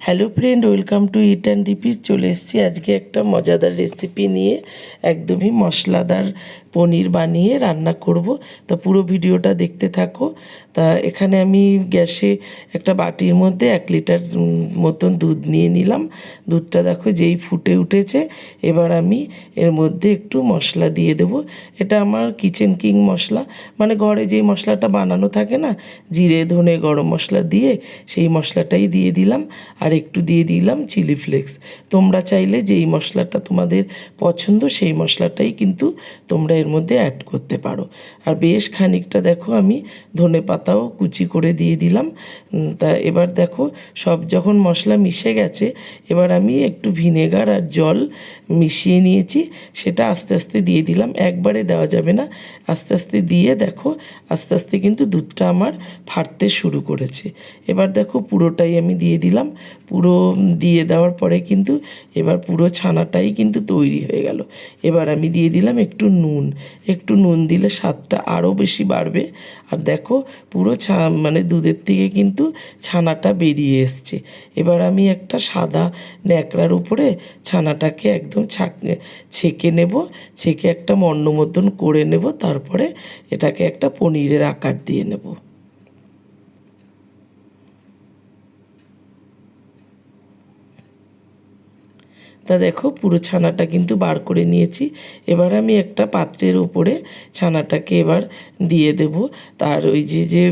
Hello friend welcome to eat and repeat চলে এসেছি আজকে একটা মজাদার রেসিপি নিয়ে, একদমই মশলাদার পনির বানিয়ে রান্না করব। তা পুরো ভিডিওটা দেখতে থাকো। তা এখানে আমি গ্যাসে একটা বাটির মধ্যে এক লিটার মতন দুধ নিয়ে নিলাম। দুধটা দেখো যেই ফুটে উঠেছে। এবার আমি এর মধ্যে একটু মশলা দিয়ে দেবো। এটা আমার কিচেন কিং মশলা। মানে ঘরে যেই মশলাটা বানানো থাকে না, জিরে, ধনে, গরম মশলা দিয়ে সেই মশলাটাই দিয়ে দিলাম। আর একটু দিয়ে দিলাম চিলি ফ্লেক্স তোমরা চাইলে যেই মশলাটা তোমাদের পছন্দ সেই মশলাটাই কিন্তু তোমরা এর মধ্যে অ্যাড করতে পারো। আর বেশ খানিকটা দেখো আমি ধনে পাতাও কুচি করে দিয়ে দিলাম। তা এবার দেখো সব যখন মশলা মিশে গেছে, এবার আমি একটু ভিনেগার আর জল মিশিয়ে নিয়েছি, সেটা আস্তে আস্তে দিয়ে দিলাম। একবারে দেওয়া যাবে না। আস্তে আস্তে দিয়ে দেখো, আস্তে আস্তে কিন্তু দুধটা আমার ফাটতে শুরু করেছে। এবার দেখো পুরোটাই আমি দিয়ে দিলাম। পুরো দিয়ে দেওয়ার পরে কিন্তু এবার পুরো ছানাটাই কিন্তু তৈরি হয়ে গেল। এবার আমি দিয়ে দিলাম একটু নুন। একটু নুন দিলে স্বাদটা আরও বেশি বাড়বে। আর দেখো, পুরো ছা মানে দুধের থেকে কিন্তু ছানাটা বেরিয়ে এসছে। এবার আমি একটা সাদা ন্যাকড়ার উপরে ছানাটাকে একদম ছাক, ছেঁকে নেব। ছেঁকে একটা মন্ড মতন করে নেব। তারপরে এটাকে একটা পনিরের আকার দিয়ে নেব। তা দেখো, পুরো ছানাটা কিন্তু বার করে নিয়েছি। এবার আমি একটা পাত্রের উপরে ছানাটাকে এবার দিয়ে দেব। তার ওই যে যে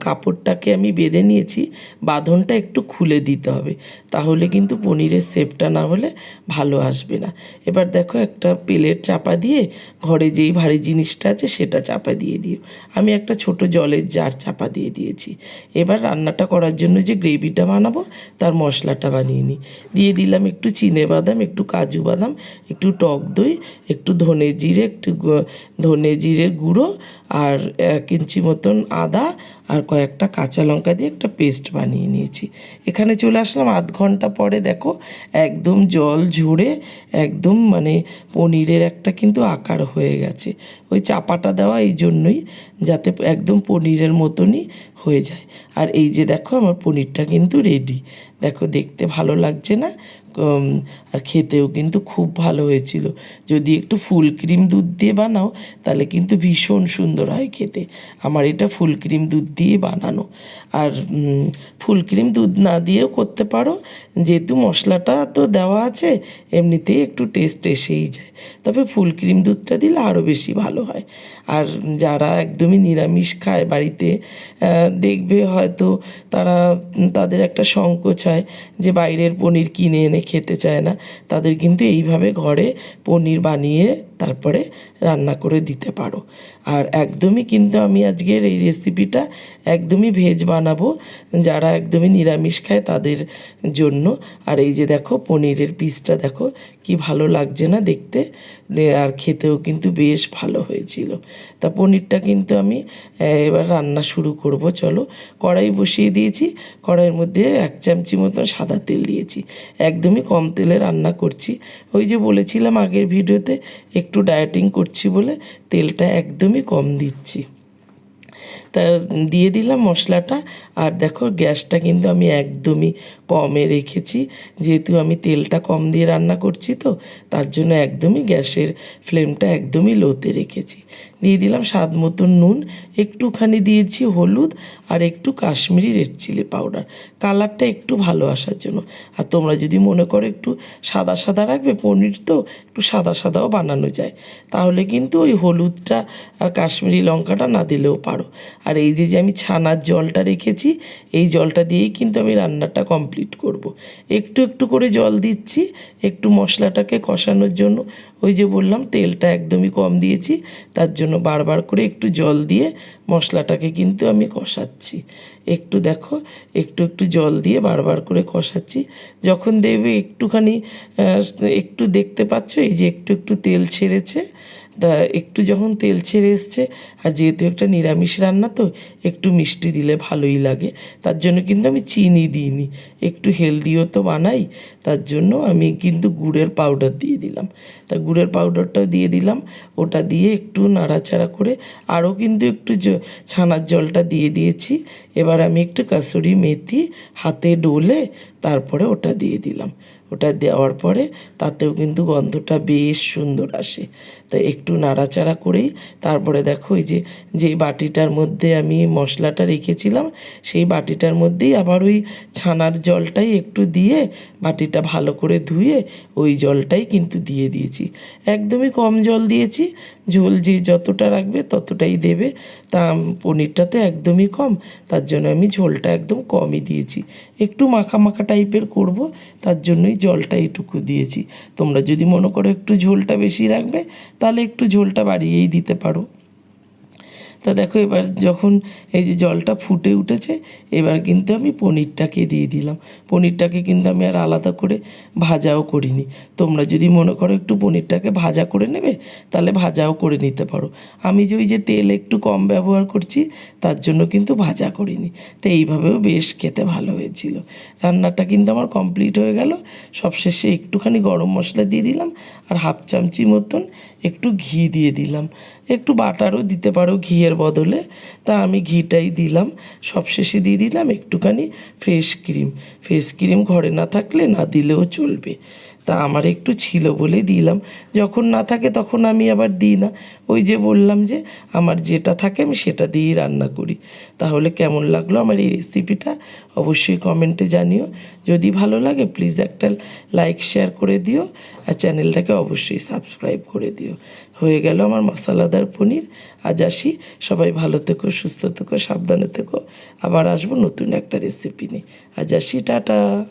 কাপড়টাকে আমি বেঁধে নিয়েছি, বাঁধনটা একটু খুলে দিতে হবে। তাহলে কিন্তু পনিরের শেপটা না হলে ভালো আসবে না। এবার দেখো, একটা প্লেট চাপা দিয়ে ঘরে যেই ভারী জিনিসটা আছে সেটা চাপা দিয়ে দিও। আমি একটা ছোট জলের জার চাপা দিয়ে দিয়েছি। এবার রান্নাটা করার জন্য যে গ্রেভিটা বানাবো, তার মশলাটা বানিয়ে নিই। দিয়ে দিলাম একটু চিনে বাদাম একটু কাজু বাদাম, একটু টক দই, একটু ধনে জিরে, একটু ধনে জিরে গুঁড়ো আর এক ইঞ্চি মতন আদা আর কয়েকটা কাঁচা লঙ্কা দিয়ে একটা পেস্ট বানিয়ে নিয়েছি। এখানে চলে আসলাম আধ ঘণ্টা পরে, দেখো, একদম জল ঝরে, একদম মানে পনিরের একটা কিন্তু আকার হয়ে গেছে। ওই চাপাটা দেওয়া এই জন্যই যাতে একদম পনিরের মতনই হয়ে যায়। আর এই যে দেখো, আমার পনিরটা কিন্তু রেডি দেখো দেখতে ভালো লাগছে না? আর খেতেও কিন্তু খুব ভালো হয়েছিল। যদি একটু ফুল ক্রিম দুধ দিয়ে বানাও, তাহলে কিন্তু ভীষণ সুন্দর হয় খেতে। আমার এটা ফুল ক্রিম দুধ দিয়ে বানানো। আর ফুল ক্রিম দুধ না দিয়েও করতে পারো। যেহেতু মশলাটা তো দেওয়া আছে, এমনিতেই একটু টেস্ট এসেই যায়। তবে ফুল ক্রিম দুধটা দিলে আরও বেশি ভালো হয়। আর যারা একদমই নিরামিষ খায় বাড়িতে দেখবে হয়তো তারা তাদের একটা সংকোচ হয় যে বাইরের পনির কিনে এনে খেতে চায় না। তাদের কিন্তু এইভাবে ঘরে পনির বানিয়ে তারপরে রান্না করে দিতে পারো। আর একদমই কিন্তু আমি আজকের এই রেসিপিটা একদমই ভেজ বানাবো, যারা একদমই নিরামিষ খায় তাদের জন্য। আর এই যে দেখো, পনিরের পিসটা দেখো, কি ভালো লাগছে না দেখতে? আর খেতেও কিন্তু বেশ ভালো হয়েছিল। তা পনিরটা কিন্তু আমি এবার রান্না শুরু করব, চলো। কড়াই বসিয়ে দিয়েছি, কড়াইয়ের মধ্যে এক চামচি মতন সাদা তেল দিয়েছি। একদমই কম তেলে রান্না করছি। ওই যে বলেছিলাম আগের ভিডিওতে একটু ডায়েটিং করছি বলে তেলটা একদমই কম দিচ্ছি। তা দিয়ে দিলাম মশলাটা, আর দেখো গ্যাসটা কিন্তু আমি একদমই কমে রেখেছি। যেহেতু আমি তেলটা কম দিয়ে রান্না করছি তো, তার জন্য একদমই গ্যাসের ফ্লেমটা একদমই লোতে রেখেছি। দিয়ে দিলাম স্বাদ মতন নুন, একটুখানি দিয়েছি হলুদ আর একটু কাশ্মীরি রেড চিলি পাউডার। কালারটা একটু ভালো আসার জন্য। আর তোমরা যদি মনে করো একটু সাদা সাদা রাখবে, পনির তো একটু সাদা সাদাও বানানো যায়, তাহলে কিন্তু ওই হলুদটা আর কাশ্মীরি লঙ্কাটা না দিলেও পারো। আর এই যে যে আমি ছানার জলটা রেখেছি, এই জলটা দিয়েই কিন্তু আমি রান্নাটা কমপ্লিট করব। একটু একটু করে জল দিচ্ছি, একটু মশলাটাকে কষানোর জন্য। ওই যে বললাম, তেলটা একদমই কম দিয়েছি, তার জন্য বারবার করে একটু জল দিয়ে মশলাটাকে কিন্তু আমি কষাচ্ছি। একটু দেখো, একটু একটু জল দিয়ে বারবার করে কষাচ্ছি। যখন দেখবে একটুখানি একটু দেখতে পাচ্ছ, এই যে একটু একটু তেল ছেড়েছে একটু যখন তেল ছেড়ে এসছে, আর যেহেতু একটা নিরামিষ রান্না তো, একটু মিষ্টি দিলে ভালোই লাগে। তার জন্য কিন্তু আমি চিনি দিইনি। একটু হেলদিও তো বানাই, তার জন্য আমি কিন্তু গুড়ের পাউডার দিয়ে দিলাম। তা গুড়ের পাউডারটাও দিয়ে দিলাম। ওটা দিয়ে একটু নাড়াচাড়া করে আরও কিন্তু একটু ছানার জলটা দিয়ে দিয়েছি। এবার আমি একটু কাসুরি মেথি হাতে ডলে তারপরে ওটা দিয়ে দিলাম। ওটা দেওয়ার পরে তাতেও কিন্তু গন্ধটা বেশ সুন্দর আসে। তা একটু নাড়াচাড়া করেই তারপরে দেখো ওই যে, যেই বাটিটার মধ্যে আমি মশলাটা রেখেছিলাম, সেই বাটিটার মধ্যেই আবার ওই ছানার জলটাই একটু দিয়ে বাটিটা ভালো করে ধুয়ে ওই জলটাই কিন্তু দিয়ে দিয়েছি। একদমই কম জল দিয়েছি, ঝোল যে যতটা রাখবে ততটাই দেবে। তা পনিরটা তো একদমই কম, তার জন্য আমি ঝোলটা একদম কমই দিয়েছি। একটু মাখা মাখা টাইপের করব, তার জন্যই জলটা এইটুকু দিয়েছি। তোমরা যদি মনে করো একটু ঝোলটা বেশি রাখবে, তাহলে একটু ঝোলটা বাড়িয়েই দিতে পারো। তা দেখো, এবার যখন এই যে জলটা ফুটে উঠেছে, এবার কিন্তু আমি পনিরটাকে দিয়ে দিলাম। পনিরটাকে কিন্তু আমি আর আলাদা করে ভাজাও করিনি। তোমরা যদি মনে করো একটু পনিরটাকে ভাজা করে নেবে, তাহলে ভাজাও করে নিতে পারো। আমি যে ওই যে তেল একটু কম ব্যবহার করছি, তার জন্য কিন্তু ভাজা করিনি। তো এইভাবেও বেশ খেতে ভালো হয়েছিল। রান্নাটা কিন্তু আমার কমপ্লিট হয়ে গেল। সবশেষে একটুখানি গরম মশলা দিয়ে দিলাম, আর হাফ চামচি মতন একটু ঘি দিয়ে দিলাম। একটু বাটারও দিতে পারো ঘিয়ের বদলে। তা আমি ঘিটাই দিলাম, সবশেষে দিয়ে দিলাম একটুখানি ফ্রেশ ক্রিম। ফ্রেশ ক্রিম ঘরে না থাকলে না দিলেও চলবে। তা আমার একটু ছিল বলে দিলাম। যখন না থাকে তখন আমি আবার দিই না। ওই যে বললাম যে আমার যেটা থাকে আমি সেটা দিয়েই রান্না করি। তাহলে কেমন লাগল আমার এই রেসিপিটা অবশ্যই কমেন্টে জানিও। যদি ভালো লাগে প্লিজ একটা লাইক শেয়ার করে দিও। আর চ্যানেলটাকে অবশ্যই সাবস্ক্রাইব করে দিও। হয়ে গেল আমার মশলাদার পনির। আজ আসি। সবাই ভালো থেকো, সুস্থ থেকো, সাবধানে থেকো। আবার আসব নতুন একটা রেসিপি নিয়ে। আজ আসি, টাটা।